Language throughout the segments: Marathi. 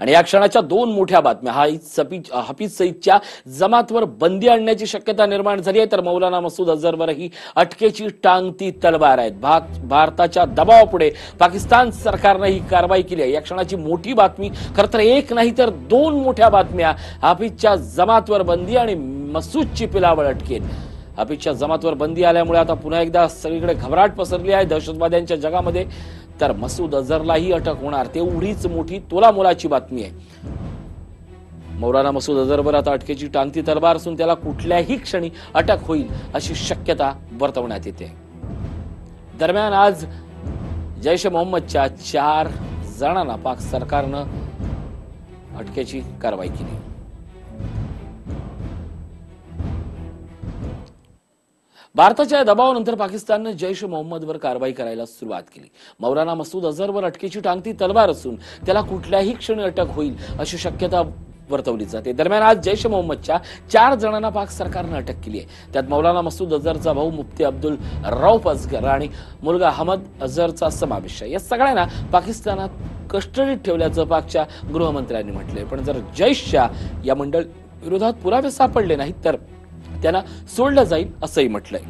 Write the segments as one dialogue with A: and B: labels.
A: आणि या क्षणाच्या दोन मोठ्या बातम्या. हा सफी- हफीज सईदच्या जमातवर बंदी आणण्याची शक्यता निर्माण झाली आहे. तर मौलाना मसूद अझहरवरही अटकेची टांगती तलवार आहेत. भारताच्या दबावापुढे पाकिस्तान सरकारनं ही कारवाई केली आहे. या क्षणाची मोठी बातमी खरं तर एक नाही तर दोन मोठ्या बातम्या. हाफिजच्या जमातवर बंदी आणि मसूदची पिलावळ अटकेल हाफिजच्या जमातवर बंदी आल्यामुळे आता पुन्हा एकदा सगळीकडे घबराट पसरली आहे. दहशतवाद्यांच्या जगामध्ये तर मसूद अझरलाही अटक होणार. तेवढीच मोठी तोलामोलाची बातमी आहे. मौलाना मसूद अझरवर आता अटकेची टांगती तलवार असून त्याला कुठल्याही क्षणी अटक होईल अशी शक्यता वर्तवण्यात येते. दरम्यान आज जैश मोहम्मदच्या चार जणांना पाक सरकारनं अटकेची कारवाई केली. भारताच्या दबावानंतर पाकिस्ताननं जैश मोहम्मदवर कारवाई करायला सुरुवात केली. मौलाना मसूद अझहरवर अटकेची टांगती तलवार असून त्याला कुठल्याही क्षणी अटक होईल अशी शक्यता वर्तवली जाते. दरम्यान आज जैश मोहम्मदच्या चार जणांना पाक सरकारनं अटक केली आहे. त्यात मौलाना मसूद अझहरचा भाऊ मुफ्ती अब्दुल रौफ अजगर आणि मुलगा हमद अझहरचा समावेश आहे. या सगळ्यांना पाकिस्तानात कस्टडीत ठेवल्याचं पाकच्या गृहमंत्र्यांनी म्हटलंय. पण जर जैशच्या या मंडळ विरोधात पुरावे सापडले नाहीत तर त्यांना सोडलं जाईल असंही म्हटलंय.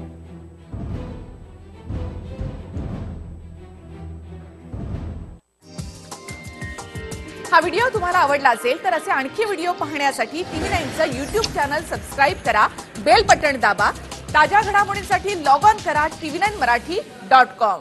B: हा व्हिडिओ तुम्हाला आवडला असेल तर असे आणखी व्हिडिओ पाहण्यासाठी टीव्ही नाईनचं युट्यूब चॅनल सबस्क्राईब करा बेल बटण दाबा ताज्या घडामोडींसाठी लॉग ऑन करा TV nine Marathi dot com.